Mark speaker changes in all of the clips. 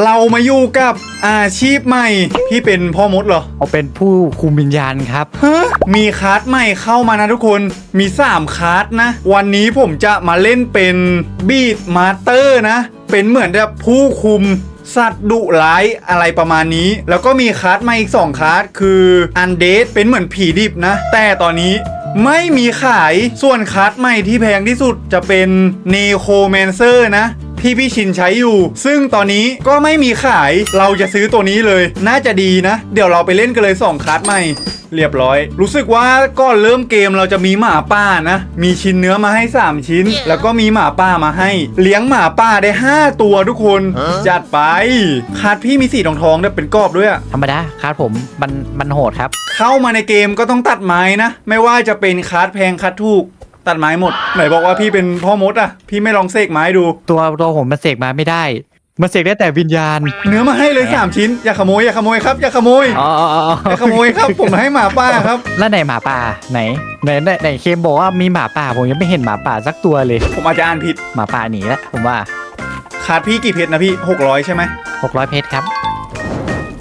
Speaker 1: เรามาอยู่กับอาชีพใหม่ พี่เป็นพ่อมดเหรอ
Speaker 2: เอาเป็นผู้คุมวิญญาณครับ
Speaker 1: ฮะมีคาร์ดใหม่เข้ามานะทุกคน มี 3 คาร์ดนะ วันนี้ผมจะมาเล่นเป็นบีดมาสเตอร์นะ เป็นเหมือนแบบผู้คุมสัตว์ดุร้ายอะไรประมาณนี้ แล้วก็มีคาร์ดใหม่อีก 2 คาร์ดคืออันเดดเป็นเหมือนผีดิบนะ แต่ตอนนี้ไม่มีขาย ส่วนคาร์ดใหม่ที่แพงที่สุดจะเป็นเนโคแมนเซอร์นะ ที่พี่ชินใช้อยู่ ซึ่งตอนนี้ก็ไม่มีขายเราจะซื้อตัวนี้เลย น่าจะดีนะ เดี๋ยวเราไปเล่นกันเลย2คาร์ดใหม่เรียบร้อย รู้สึกว่าก่อนเริ่มเกมเราจะมีหมาป่านะ มีชิ้นเนื้อมาให้ 3 ชิ้น แล้วก็มีหมาป่ามาให้ เลี้ยงหมาป่าได้ 5 ตัวทุกคน จัดไป คาร์ดพี่มีสีทองทองๆด้วยเป็นกรอบด้วยอะ
Speaker 2: ธรรมดาครับผมมันมันโหดครับ
Speaker 1: เข้ามาในเกมก็ต้องตัดไม้นะ ไม่ว่าจะเป็นคาร์ดแพงคาร์ดถูก ตัดไม้หมด ไหนบอกว่าพี่เป็นพ่อมดอะพี่ไม่ลองเสกไม้ดู
Speaker 2: ตัวตัวผมมันเสกมาไม่ได้ มันเสกได้แต่วิญญาณ
Speaker 1: เนื้อมาให้เลย3ชิ้น อย่าขโมย อย่าขโมยครับ อย่าขโมย
Speaker 2: อ๋ออ๋ออ๋อ
Speaker 1: อย่าขโมยครับ ผมให้หมาป้าครับ
Speaker 2: แล้วไหนหมาป่าไหนไหนไหนไหนเคมบอกว่ามีหมาป่าผมยังไม่เห็นหมาป่าสักตัวเลย
Speaker 1: ผมอาจจะอ่านผิด
Speaker 2: หมาป่าหนีแล้วผมว่า
Speaker 1: คาร์ดพี่กี่เพชรนะพี่600ใช่ไหม
Speaker 2: 600เพชรครับ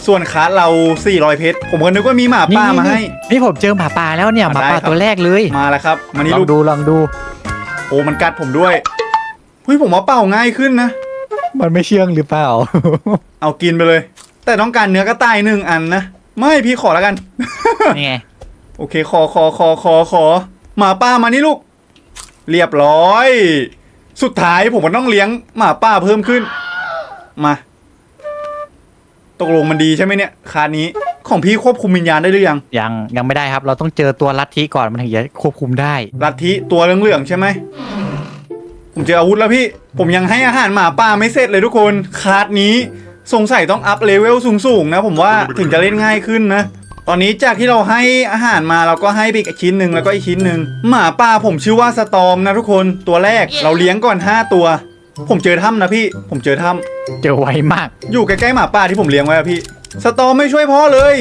Speaker 1: ส่วนคาร์ดเรา 400 เพชร ผมก็นึกว่ามีหมาป้ามาให้
Speaker 2: นี่ผมเจอหมาป่าแล้วเนี่ยห
Speaker 1: อะ
Speaker 2: มาป่า
Speaker 1: ได้ครับ
Speaker 2: ตัวแรกเลย
Speaker 1: มาแล้วครับมานี่
Speaker 2: ลอ
Speaker 1: ลู
Speaker 2: ง
Speaker 1: ก
Speaker 2: ดูลองดู
Speaker 1: โอ้มันกัดผมด้วยเฮ้ยผมว่าเป่าง่ายขึ้นนะ
Speaker 2: มันไม่เชื่องหรือเปล่า
Speaker 1: เอากินไปเลย แต่ต้องการเนื้อกระต่ายหนึ่งอันนะ ไม่พี่ขอแล้วกัน
Speaker 2: นี่ไง
Speaker 1: โอเคขอขอขอขอขอหมาป้ามานี่ลูก เรียบร้อย สุดท้ายผมก็ต้องเลี้ยงหมาป้าเพิ่มขึ้น มา ตกลงมันดีใช่ไหมเนี่ยคานี้ของพี่ควบคุมวิญญาณได้หรือยัง
Speaker 2: ยังยังไม่ได้ครับ เราต้องเจอตัวลัทธิก่อนมันถึงจะควบคุมได้
Speaker 1: ลัทธิตัวเหลืองๆใช่ไหมผมเจออาวุธแล้วพี่ ผมยังให้อาหารหมาป่าไม่เสร็จเลยทุกคนคาร์ดนี้สงสัยต้องอัพเลเวลสูงๆนะผมว่าถึงจะเล่นง่ายขึ้นนะ ตอนนี้จากที่เราให้อาหารมาเราก็ให้ไปอีกชิ้นหนึ่งแล้วก็อีกชิ้นหนึ่งหมาป่าผมชื่อว่าสตอมนะทุกคนตัวแรกเราเลี้ยงก่อน 5 ตัว ผมเจอถ้ำนะพี่ ผมเจอถ้ำ
Speaker 2: เจอไวมาก
Speaker 1: อยู่ใกล้ๆหมาป่าที่ผมเลี้ยงไว้อะพี่ สตอมไม่ช่วยพ่อเลย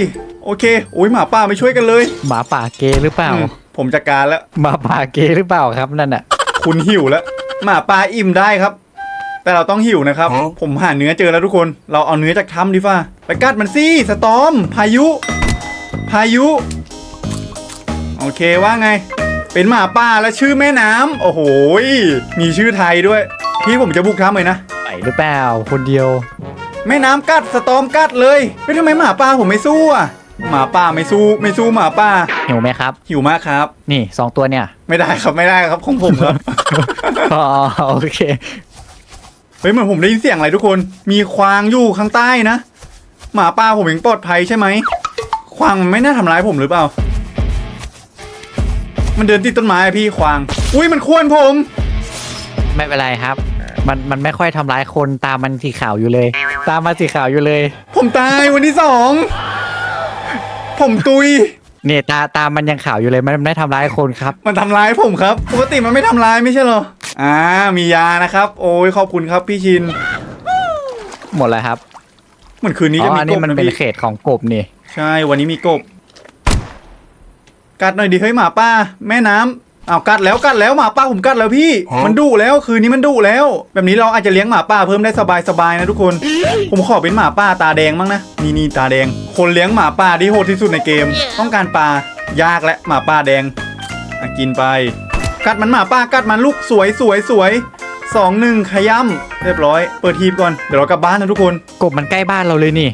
Speaker 1: โอเคโอ้ยหมาป่าไม่ช่วยกันเลย
Speaker 2: หมาป่าเกย์หรือเปล่า
Speaker 1: อืมผมจัดการแล้ว
Speaker 2: หมาป่าเกย์หรือเปล่าครับนั่นน่ะ
Speaker 1: คุณหิวแล้วหมาปลาอิ่มได้ครับ แต่เราต้องหิวนะครับ ผมหาเนื้อเจอแล้วทุกคน เราเอาเนื้อจากถ้ำดีฟ้าไปกัดมันสิสตอม พายุ พายุ โอเคว่าไง เป็นหมาป่าและชื่อแม่น้ำโอ้โหยมีชื่อไทยด้วย พี่ผมจะบุกถ้ำเลยนะ
Speaker 2: ไหวหรือเปล่า คนเดียว
Speaker 1: แม่น้ำกัดสตอมกัดเลยเฮ้ยทำไมหมาป่าผมไม่สู้อะหมาป่าไม่สู้ไม่สู้หมาป่า
Speaker 2: หิวไหมครับ
Speaker 1: หิวมากครับ
Speaker 2: นี่สองตัวเนี่ย
Speaker 1: ไม่ได้ครับไม่ได้ครับของผมครับ
Speaker 2: อ๋อโอเค
Speaker 1: เฮ้ยเหมือนผมได้ยินเสียงอะไรทุกคน มีควางอยู่ข้างใต้นะ หมาป่าผมยังปลอดภัยใช่ไหม ควางมันไม่น่าทำร้ายผมหรือเปล่า มันเดินติดต้นไม้อะพี่ควาง อุ้ยมันควรผม
Speaker 2: ไม่เป็นไรครับ มันมันไม่ค่อยทำร้ายคนตามมันสีขาวอยู่เลย ตามมาสีขาวอยู่เลย
Speaker 1: ผมตายวันที่สอง ผมตุย
Speaker 2: เนี่ยตาตามมันยังขาวอยู่เลยมันไม่ทำร้ายคนครับ
Speaker 1: มันทำร้ายผมครับ ปกติมันไม่ทำร้ายไม่ใช่เหรอ อ่า มียานะครับ โอ้ยขอบคุณครับพี่ชิน
Speaker 2: หมดแล้วครับ
Speaker 1: เหมือนคืนนี้
Speaker 2: อ๋
Speaker 1: จะ
Speaker 2: อ
Speaker 1: มี
Speaker 2: อัน
Speaker 1: ก
Speaker 2: นี้
Speaker 1: บ
Speaker 2: มัน
Speaker 1: นะ
Speaker 2: เป็น
Speaker 1: พี่
Speaker 2: เขตของกบนี่
Speaker 1: ใช่ วันนี้มีกบ กัดหน่อยดิเฮ้ยหมาป้า แม่น้ำ อ้าวกัดแล้วกัดแล้วหมาป้าผมกัดแล้วพี่ มันดุแล้วคืนนี้มันดุแล้ว แบบนี้เราอาจจะเลี้ยงหมาป้าเพิ่มได้สบายๆนะทุกคน ผมขอเป็นหมาป้าตาแดงมั้งนะนี่นี่ตาแดง คนเลี้ยงหมาป้าที่โหดที่สุดในเกม ต้องการปลายากและหมาป้าแดงอะกินไป กัดมันหมาป้ากัดมันลูกสวยสวยสวยสองหนึ่งขย้ำเรียบร้อย เปิดทีบก่อนเดี๋ยวเรากลับบ้านนะทุกคน
Speaker 2: กบมันใกล้บ้านเราเลยนี่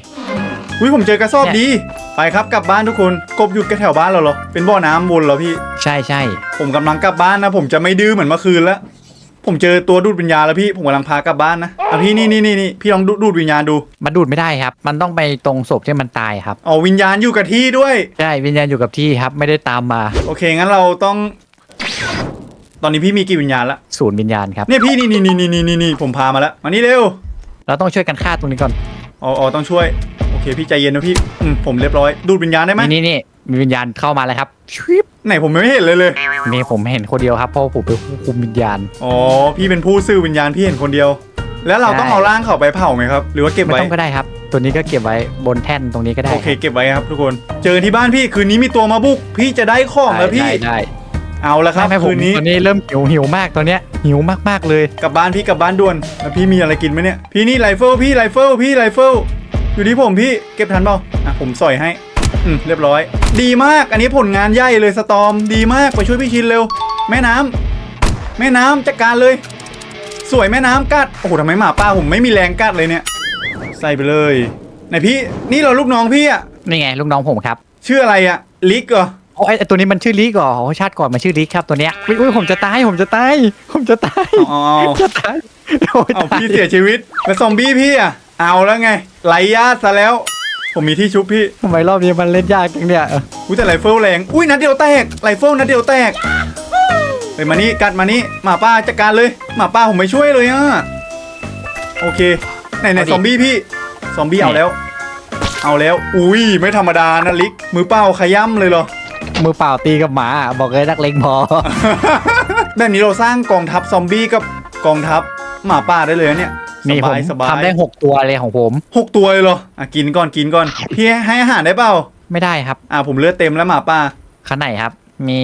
Speaker 1: อุ้ยผมเจอกระสอบดี ไปครับกลับบ้านทุกคนกบอยู่แถวบ้านเราเหรอเป็นบ่อน้ำวนเหรอพี่
Speaker 2: ใช่ใช่
Speaker 1: ผมกำลังกลับบ้านนะ ผมจะไม่ดื้อเหมือนเมื่อคืนแล้วผมเจอตัวดูดวิญญาณแล้วพี่ผมกำลังพากลับบ้านนะอะพี่นี่นี่นี่นี่พี่ลองดูดูดวิญญาณดู
Speaker 2: มันดูดไม่ได้ครับ มันต้องไปตรงศพที่มันตายครับ
Speaker 1: เอาวิญญาณอยู่กับที่ด้วย
Speaker 2: ใช่วิญญาณอยู่กับที่ครับ ไม่ได้ตามมา
Speaker 1: โอเคงั้นเราต้อง ตอนนี้พี่มีกี่วิญญาณละ
Speaker 2: ศูนย์วิญญาณครับ
Speaker 1: เนี่ยพี่นี่นี่นี่นี่นี่นี่นี่ผมพามาแล้วมานี่เร็ว
Speaker 2: เราต้องช่วยกันฆ่าตรงนี้ก่อน
Speaker 1: อ๋ออ๋อต้องช่วยโอ เคพี่ใจเย็นนะพี่อืมผมเรียบร้อย ดูดวิญญาณได้ไหม
Speaker 2: นี่นี่นี่มีวิญญาณเข้ามาแล้วครับชิบ
Speaker 1: ไหนผมไม่เห็นเลยเลย
Speaker 2: นี่ผมเห็นคนเดียวครับเพราะว่าผมเป็นผู้คุมวิญญาณ
Speaker 1: อ๋อ พี่เป็นผู้ซื้อวิญญาณพี่เห็นคนเดียว แล้วเราต้อง
Speaker 2: ใช่
Speaker 1: เอาร่างเขาไปเผาไหมครับ หรือว่าเก็บ
Speaker 2: ไม่
Speaker 1: ไว้
Speaker 2: ต้องก็ได้ครับ ตัวนี้ก็เก็บไว้บนแท่นตรงนี้ก็ได้
Speaker 1: โอเค เก็บไว้ครับทุกคน เจอที่บ้านพี่คืนนี้มีตัวมาบุก พี่จะได้ของ
Speaker 2: ได้
Speaker 1: แล้วพี่
Speaker 2: ได้ได้
Speaker 1: เอาละครับ
Speaker 2: ไม่ไม่ผม
Speaker 1: คืนนี้
Speaker 2: ตอนนี้เริ่มหิวหิวมากตอนเนี้ยหิวมากๆเลย
Speaker 1: กลับบ้านพี่กลับบ้านด่วนแล้วพี่มีอะไรกินไหมเนี่ย พี่นี่ไรเฟิลพี่ไรเฟิลพี่ไรเฟิล อยู่ที่ผมพี่เก็บทันเปล่าอะผมสอยให้ อืมเรียบร้อย ดีมากอันนี้ผลงานใหญ่เลยสตอมดีมากไปช่วยพี่ชินเร็ว แม่น้ำแม่น้ำจัดการเลย สวยแม่น้ำกัดโอ้โหทำไมหมาป้าผมไม่มีแรงกัดเลยเนี่ย ใส่ไปเลยไหนพี่นี่เราลูกน้องพี่อะ
Speaker 2: นี่ไงลูกน้องผมครับ
Speaker 1: ชื่ออะไรอะลิกเหรอ
Speaker 2: โอ้ยไอ้ตัวนี้มันชื่อลิกเหรอโอ้ชาติก่อนมันชื่อลิกครับตัวเนี้ยอุ๊ยอุ้ยผมจะตายผมจะตายผมจะตาย
Speaker 1: เอาเอาเอา
Speaker 2: จะตายโอ้ย
Speaker 1: เอา
Speaker 2: ตาย
Speaker 1: พี่เสียชีวิตแล้วซอมบี้พี่อะ เอาแล้วไงไล่ญาติซะแล้ว ผมมีที่ชุบพี่
Speaker 2: ทำไมรอบนี้มันเล่นยากจังเนี่ยเออ
Speaker 1: อุ้ยแต่ไรเฟิลแรงอุ้ยนัดเดียวแตกไรเฟิลนัดเดียวแตกเฮ้ยมานี่กัดมานี่หมาป้าจัดการเลยหมาป้าผมไม่ช่วยเลยอะโอเคไหนไหนซอมบี้พี่ซอมบี้เอาแล้ว เอาแล้ว อุ้ยไม่ธรรมดานะลิกมือเปล่าขย้ำเลยเหรอ
Speaker 2: มือเปล่าตีกับหมาบอกเลยนักเลงพอ
Speaker 1: แบบนี้เราสร้างกองทัพซอมบี้กับกองทัพหมาป่าได้เลยนะเนี่ยส
Speaker 2: นี่ผ
Speaker 1: บามยสบาย
Speaker 2: ทำได้หกตัวเลยของผม
Speaker 1: หกตัวเลยเหรออะกินก่อนกินก่อนพี่ให้อาหารได้เปล่า
Speaker 2: ไม่ได้ครับ
Speaker 1: อะผมเลือดเต็มแล้วหมาป่า
Speaker 2: คันไหนครับ มี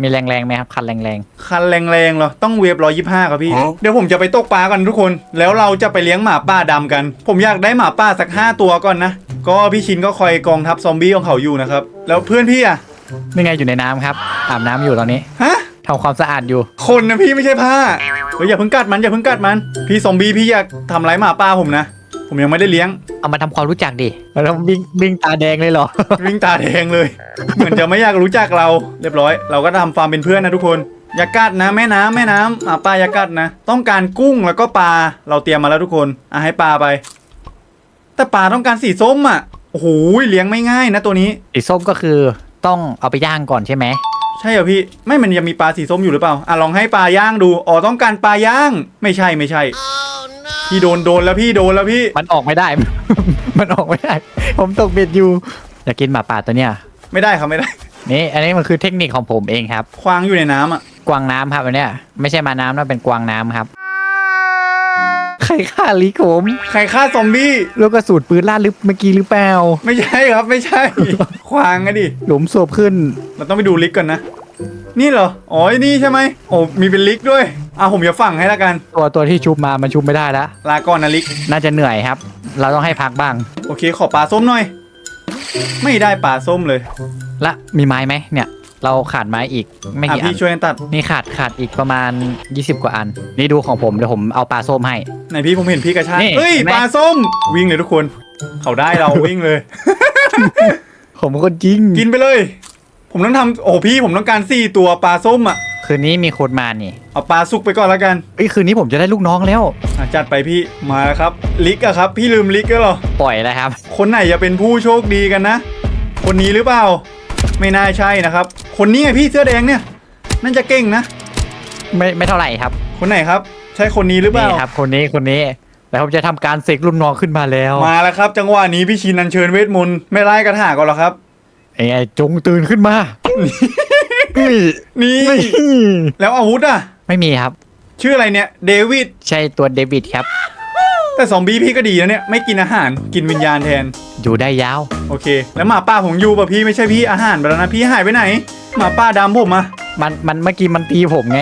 Speaker 2: มีแรงๆไหมครับ คันแรง
Speaker 1: คันแรงๆเหรอต้องเวฟร้อยยี่ห้าครับพี่เดี๋ยวผมจะไปตกปลากันทุกคน แล้วเราจะไปเลี้ยงหมาป่าดำกัน ผมอยากได้หมาป่าสักห้าตัวก่อนนะก็พี่ชินก็คอยกองทัพซอมบี้ของเขาอยู่นะครับแล้วเพื่อนพี่อะ
Speaker 2: ๆนี่ไงอยู่ในน้ำครับอาบน้ำอยู่ตอนนี้
Speaker 1: ฮะ
Speaker 2: ทำความสะอาดอยู่
Speaker 1: คนนะพี่ไม่ใช่ผ้าเฮ้ยอย่าเพิ่งกัดมันอย่าเพิ่งกัดมัน พี่ซอมบี้พี่อยากทำร้ายหมาป่าผมนะ ผมยังไม่ได้เลี้ยง
Speaker 2: เอามาทำความรู้จักดิแล้ววิ่งวิ่งตาแดงเลยเหรอ
Speaker 1: วิ่งตาแดงเลย เหมือนจะไม่อยากรู้จักเราเรียบร้อย เราก็ทำฟาร์มเป็นเพื่อนนะทุกคนอย่ากัดนะแม่น้ำแม่น้ำหมาป่าอย่ากัดนะ ต้องการกุ้งแล้วก็ปลาเราเตรียมมาแล้วทุกคนอะให้ปลาไป แต่ปลาต้องการสีส้มอะโอ้โหเลี้ยงไม่ง่ายนะตัวนี้
Speaker 2: สีส้มก็คือต้องเอาไปย่างก่อนใช่ไหม
Speaker 1: ใช่เหรอพี่ไม่มันยังมีปลาสีส้มอยู่หรือเปล่าอะลองให้ปลาย่างดูอ๋อต้องการปลาย่าง ไม่ใช่ไม่ใช่ พี่โดนโดนแล้วพี่โดนแล้วพี่
Speaker 2: มันออกไม่ได้ มันออกไม่ได้ ผมตกเบ็ดอยู่อยากกินหมาป่าตัวเนี้ย
Speaker 1: ไม่ได้ครับไม่ได้
Speaker 2: นี่อันนี้มันคือเทคนิคของผมเองครับ
Speaker 1: ควางอยู่ในน้ำอะ
Speaker 2: กวางน้ำครับอันเนี้ยไม่ใช่มาน้ำนะเป็นกวางน้ำครับ ใครฆ่าลิผม
Speaker 1: ใครฆ่าซอมบี้
Speaker 2: ลูกกระสุนปืนลั่นหรือเมื่อกี้หรือเปล่า
Speaker 1: ไม่ใช่ครับไม่ใช่ ควางอะดิ
Speaker 2: หลุมศพขึ้น
Speaker 1: เราต้องไปดูลิกก่อนนะ นี่เหรอ อ๋อไอ้นี่ใช่ไหมโอ้มีเป็นลิกด้วยอะผมจะฝังให้ละกัน
Speaker 2: ตัวตัวที่ชุบมามันชุบไม่ได้แล้ว
Speaker 1: ลาก่อนนะลิก
Speaker 2: น่าจะเหนื่อยครับ เราต้องให้พักบ้าง
Speaker 1: โอเค ขอปลาส้มหน่อย ไม่ได้ปลาส้มเลย
Speaker 2: ละมีไม้ไหมเนี่ย เราขาดไม้อีกไม่
Speaker 1: อะ
Speaker 2: กี่อั
Speaker 1: พี่
Speaker 2: น
Speaker 1: ช่วยกันตัด
Speaker 2: นี่ขาดขาดอีกประมาณ 20 กว่าอัน นี่ดูของผมเดี๋ยวผมเอาปลาส้มให้
Speaker 1: ไหนพี่ผมเห็นพี่กระชาก
Speaker 2: นี่
Speaker 1: เฮ้ย
Speaker 2: เห็นไหม
Speaker 1: ปลาส้มวิ่งเลยทุกคน เขาได้เรา วิ่งเลย
Speaker 2: ผมเป็นคนจริง
Speaker 1: กินไปเลย ผมต้องทำโอ้พี่ผมต้องการสี่ตัวปลาส้มอะ
Speaker 2: คืนนี้มีคนมานี่
Speaker 1: เอาปลาสุกไปก่อนละกัน
Speaker 2: เอ้ยคืนนี้ผมจะได้ลูกน้องแล้ว
Speaker 1: อะจัดไปพี่มาแล้วครับ ลิกอะครับ พี่ลืมลิกก็เหรอ
Speaker 2: ปล่อยแล้วครับ
Speaker 1: คนไหนจะเป็นผู้โชคดีกันนะ คนนี้หรือเปล่า ไม่น่าใช่นะครับ คนนี้ไงพี่เสื้อแดงเนี่ยนั่นจะเก่งนะ
Speaker 2: ไม่ไม่เท่าไหร่ครับ
Speaker 1: คนไหนครับ ใช่คนนี้หรือเปล่า
Speaker 2: นี่ครับ คนนี้คนนี้แล้วผมจะทำการเสกลูกน้องขึ้นมาแล้ว
Speaker 1: มาแล้วครับ จังหวะนี้พี่ชินอัญเชิญเวทมนต์ไม่ไล่กระถาก่อนหรอครับ
Speaker 2: ไอ้ไอ้จงตื่นขึ้นมานี่
Speaker 1: นี่
Speaker 2: นี่
Speaker 1: แล้วอาวุธอะ
Speaker 2: ไม่มีครับ
Speaker 1: ชื่ออะไรเนี่ย เดวิด
Speaker 2: ใช่ตัวเดวิดครับ
Speaker 1: แต่ซอมบี้พี่ก็ดีนะเนี่ยไม่กินอาหารกินวิญญาณแทน
Speaker 2: อยู่ได้ยาว
Speaker 1: โอเค แล้วหมาป่าของยูป่ะพี่ไม่ใช่พี่อาหารไปแล้วนะพี่หายไปไหน หมาป่าดำผมอะ
Speaker 2: มันมันเมื่อกี้มันตีผมไง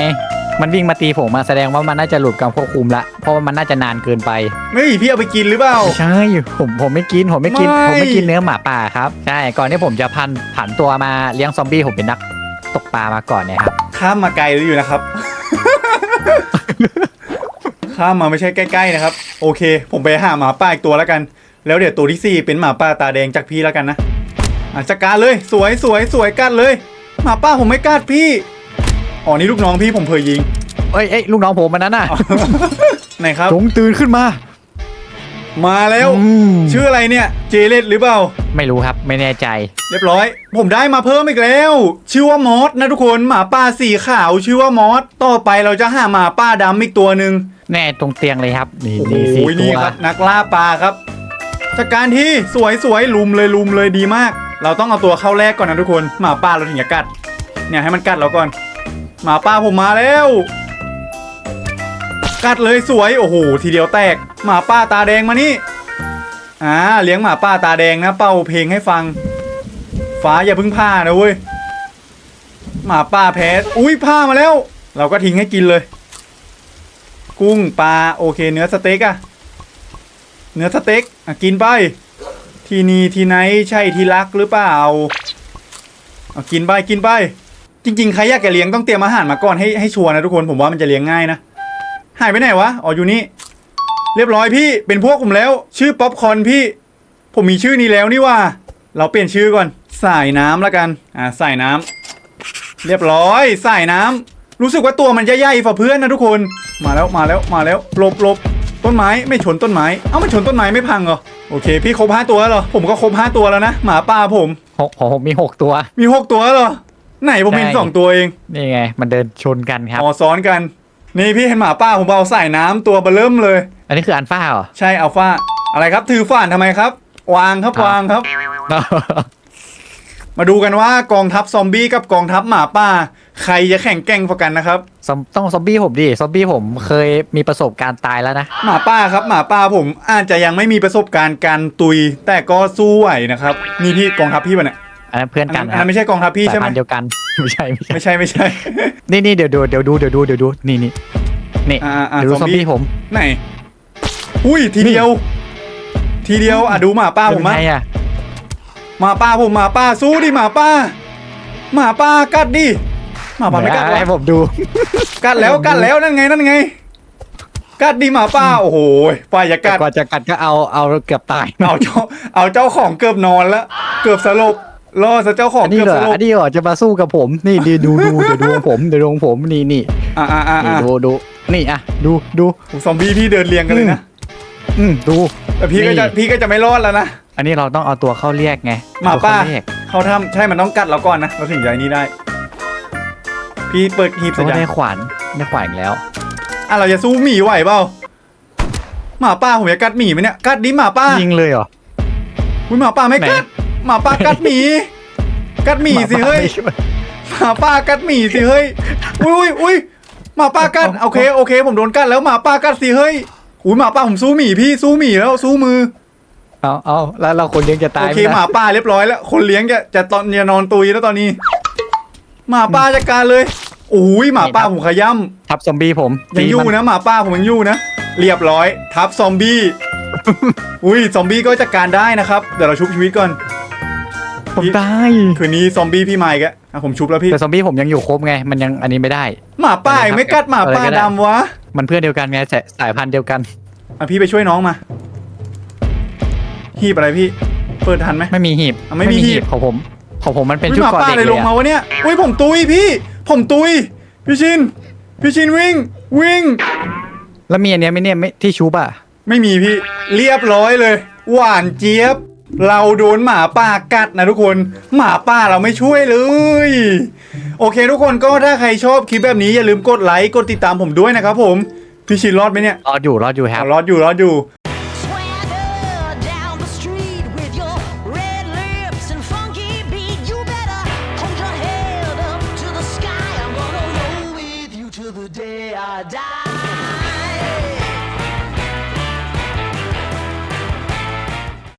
Speaker 2: มันวิ่งมาตีผมมาแสดงว่ามันน่าจะหลุดการควบคุมละ เพราะว่ามันน่าจะนานเกินไป
Speaker 1: เฮ้ยพี่เอาไปกินหรือเปล่า
Speaker 2: ใช่ผมผมไม่กินผมไม่กิน
Speaker 1: ไม่
Speaker 2: ผมไม่กินเนื้อหมาป่าครับ ใช่ ก่อนที่ผมจะพันผันตัวมาเลี้ยงซอมบี้ผมเป็นนักตกปลามาก่อนเนี่ยครับ
Speaker 1: ข้ามมาไกลแล้วอยู่นะครับ ข้ามมาไม่ใช่ใกล้ๆนะครับ โอเค ผมไปหาหมาป่าอีกตัวแล้วกัน แล้วเดี๋ยวตัวที่สี่เป็นหมาป่าตาแดงจากพี่แล้วกันนะอะจัดการเลยสวยสวยสวยกัดเลย หมาป่าผมไม่กัดพี่อ๋อนี่ลูกน้องพี่ผมเผยยิง
Speaker 2: เอ้ยเอ้ยลูกน้องผมมันนั้นน่ะ
Speaker 1: ไหนครับ
Speaker 2: จงตื่นขึ้นมา
Speaker 1: มาแล้ว
Speaker 2: อืม
Speaker 1: ชื่ออะไรเนี่ยเจเลตหรือเปล่า
Speaker 2: ไม่รู้ครับไม่แน่ใจ
Speaker 1: เรียบร้อย ผมได้มาเพิ่มอีกแล้ว ชื่อว่ามอสนะทุกคนหมาป่าสีขาวชื่อว่ามอสต่อไปเราจะหาหมาป่าดำอีกตัวหนึ่ง
Speaker 2: แน่ตรงเตียงเลยครับ นี่
Speaker 1: โอ้โห
Speaker 2: นี่สี่ตั
Speaker 1: นี่
Speaker 2: ว
Speaker 1: ครับนักล่าปลาครับจากการที่สวยสวยลุมเลยลุมเลยดีมาก เราต้องเอาตัวเข้าแรกก่อนนะทุกคนหมาป่าเราถึงจะกัด เนี่ยให้มันกัดเราก่อน หมาป่าผมมาแล้ว กัดเลยสวยโอ้โหทีเดียวแตก หมาป่าตาแดงมานี่อ่าเลี้ยงหมาป่าตาแดงนะ เป่าเพลงให้ฟัง ฟ้าอย่าเพึ่งผ้านะเว้ยหมาป่าแพ้อุ้ยผ้ามาแล้ว เราก็ทิ้งให้กินเลย กุ้งปลาโอเค เนื้อสเต็กอะเนื้อสเต็กอะกินไป ที่นี่ที่ไหนใช่ที่รักหรือเปล่าเอากินไปกินไป จริงๆใครอยากจะเลี้ยงต้องเตรียมอาหารมาก่อนให้ให้ชัวร์นะทุกคนผมว่ามันจะเลี้ยงง่ายนะหายไปไหนวะอ๋ออยู่นี่ เรียบร้อยพี่เป็นพวกผมแล้ว ชื่อป๊อปคอนพี่ ผมมีชื่อนี้แล้วนี่ว่า เราเปลี่ยนชื่อก่อนสายน้ำละกันอ่าสายน้ำเรียบร้อยสายน้ำ รู้สึกว่าตัวมันจะใหญ่ฝ่าเพื่อนนะทุกคน มาแล้วมาแล้วมาแล้วหลบหลบต้นไม้ไม่ชนต้นไม้ เอ้ามันชนต้นไม้ไม่พังเหรอ โอเค พี่ครบห้าตัวแล้วเหรอ ผมก็ครบห้าตัวแล้วนะ หมาป่าผม
Speaker 2: หกของผมมีหกตัว
Speaker 1: มีหกตัวแล้วเหรอ ไหนผมเห็น
Speaker 2: ใช่
Speaker 1: สองตัวเอง
Speaker 2: นี่ไง มันเดินชนกันครับ
Speaker 1: อ๋อซ้อนกัน นี่พี่เห็นหมาป่าผมเอาสายน้ำตัวเบลเริ่มเลย
Speaker 2: อันนี้คืออันฟ้าเหรอ
Speaker 1: ใช่อัลฟาอะไรครับถือฝ่านทำไมครับ วางครับ
Speaker 2: ครับ
Speaker 1: วางครับ มาดูกันว่ากองทัพซอมบี้กับกองทัพหมาป่า ใครจะแข่งแกร่งกว่ากันนะครับ
Speaker 2: ซอมต้องซอมบี้ผมดิซอมบี้ผมเคยมีประสบการณ์ตายแล้วนะ
Speaker 1: หมาป่าครับหมาป่าผมอาจจะยังไม่มีประสบการณ์การตุย แต่ก็สู้ไหวนะครับ นี่พี่กองทัพพี่ปะเนี่ย
Speaker 2: อันนั้นเพื่อน
Speaker 1: อัน
Speaker 2: กั
Speaker 1: นั้นน
Speaker 2: ค
Speaker 1: อัน
Speaker 2: รั
Speaker 1: นั้
Speaker 2: บ
Speaker 1: นไม่ใช่กองทัพพี่
Speaker 2: สาย
Speaker 1: ใช่ไหม
Speaker 2: พันธุ์เดียวกัน ไม่ใช่ไม่ใช่
Speaker 1: ไม่ใช่ไม่ใช่
Speaker 2: นี่นี่เดี๋ยวดูเดี๋ยวดูเดี๋ยวดูเดี๋ยวดูนี่นี่นี่
Speaker 1: อ่าอ่า
Speaker 2: เดี๋ยวดู
Speaker 1: ซ
Speaker 2: ซ
Speaker 1: อ
Speaker 2: อ
Speaker 1: ม
Speaker 2: ม
Speaker 1: บี้
Speaker 2: บี้ผม
Speaker 1: ไหน อุ้ยทีเดียว ทีเดียวอะดูหมาป่าผม
Speaker 2: เป็น
Speaker 1: มั้
Speaker 2: ไงอะ
Speaker 1: หมาป่าผมหมาป่าสู้ดิหมาป่าหมาป่ากัดดิ หมาป่าไม่กัด
Speaker 2: เดี๋ยว
Speaker 1: วะ
Speaker 2: ให้ผมดู
Speaker 1: กัดแล้ว
Speaker 2: ผมดู
Speaker 1: กัดแล้วนั่นไงนั่นไง กัดดีหมาป่าโอ้โหฝ่ายจะกัด
Speaker 2: กว่าจะกัดก็เอาเอาเกือบตาย
Speaker 1: เอาเจ้าเอาเจ้าของเกือบนอนแล้วเกือบสลบรอซะเจ้าของ
Speaker 2: อันนี้
Speaker 1: เกือบ
Speaker 2: เหร
Speaker 1: ส
Speaker 2: อ
Speaker 1: ลบ
Speaker 2: อันนี้เหรอจะมาสู้กับผม นี่ดีดูดูเดี๋ยวดูของผมเดี๋ยวดูของผมนี่นี่
Speaker 1: อ่าอ่าอ่า
Speaker 2: นี่
Speaker 1: อ่า
Speaker 2: ดูดูนี่อะดูดู
Speaker 1: ซอมบี้พี่เดินเรียงกันเลยนะ
Speaker 2: อืมดู
Speaker 1: แต่พี่ก็จะ
Speaker 2: นี่
Speaker 1: พี่ก็จะไม่รอดแล้วนะ
Speaker 2: อันนี้เราต้องเอาตัวเข้าเรียกไง
Speaker 1: หมาป่า
Speaker 2: เอตัวเข้เรียก
Speaker 1: เขาทำใช่มันต้องกัดเราก่อนนะเราถึงจะไอ้นี้ได้ พี่เปิดหีบ
Speaker 2: เขา
Speaker 1: สัญญา
Speaker 2: ได้
Speaker 1: ณ
Speaker 2: ขวานได้ขวานอีกแล้ว
Speaker 1: อะเราจะสู้หมีไหวเปล่าหมาป่าผมจะกัดหมีไหมเนี่ยกัดดิหมาป่า
Speaker 2: ยิงเลยเหรอ
Speaker 1: อุ้ยหมาป่าไม่
Speaker 2: ไหน
Speaker 1: กัดหมาป่ากัดหมีกัดหมีสิเฮ้ย
Speaker 2: ไม่ช่วย
Speaker 1: หมาป่ากัดหมีสิเฮ้ยอุ้ยอุ้ยอุ้ยหมาป่ากัดโอเคโอเค ผมโดนกัดแล้วหมาป่ากัดสิเฮ้ยอุ้ยหมาป่าผมสู้หมีพี่สู้หมีแล้วสู้มือ
Speaker 2: เอาเอาแล้วเราคนเลี้ยงจะตา
Speaker 1: โอยเค
Speaker 2: ไหม
Speaker 1: หมา
Speaker 2: นะ
Speaker 1: ป่าเรียบร้อยแล้ว คนเลี้ยงจะจะตอนจะนอนตุยแล้วตอนนี้ หมาป่าจัดการเลย อุ้ยหมาป่าผมขย้ำ
Speaker 2: ทับซอมบี้ผม
Speaker 1: ยังอยู่
Speaker 2: ตีมั
Speaker 1: นะหมาป่าผมยังอยู่นะ เรียบร้อย ทับซอมบี้ อุ้ยซอมบี้ก็จัดการได้นะครับ เดี๋ยวเราชุบชีวิตก่อน
Speaker 2: ผมตาย
Speaker 1: คืนนี้ซอมบี้พี่มาอีกแล้วอะผมชุบแล้วพี่
Speaker 2: แต่ซอมบี้ผมยังอยู่ครบไง มันยังอันนี้ไม่ได้
Speaker 1: หมาป่ายังไม่กัดหมาป่า
Speaker 2: อะไรก็ได้
Speaker 1: ดำวะ
Speaker 2: มันเพื่อนเดียวกันไงสายสายพันธุ์เดียวกัน
Speaker 1: อะพี่ไปช่วยน้องมา หีบอะไรพี่ เปิดทันไหม
Speaker 2: ไม่มีหีบ
Speaker 1: อะไม่มีหีบ
Speaker 2: ของผมของผมมันเป็น
Speaker 1: อุ๊ย
Speaker 2: ชุด
Speaker 1: หมา
Speaker 2: เกอ
Speaker 1: ป่า
Speaker 2: เด็ก
Speaker 1: เลย
Speaker 2: เล
Speaker 1: ล
Speaker 2: ย
Speaker 1: งมา
Speaker 2: อะ
Speaker 1: วะเนี่ย อุ้ยผมตุยพี่ ผมตุย พี่ชิน พี่ชินวิ่ง วิ่ง
Speaker 2: แล้วมีอันเนี้ยไหม่เนี่ยไม่ที่ชุบอะ
Speaker 1: ไม่มีพี่ เรียบร้อยเลย หวานเจี๊ยบ เราโดนหมาป่ากัดนะทุกคน หมาป่าเราไม่ช่วยเลย โอเคทุกคนก็ถ้าใครชอบคลิปแบบนี้อย่าลืมกดไลค์ กดติดตามผมด้วยนะครับผม พี่ชินรอดไหมเนี่ย
Speaker 2: รอดอยู่รอดอยู่ครับ
Speaker 1: อะรอดอยู่รอดอยู่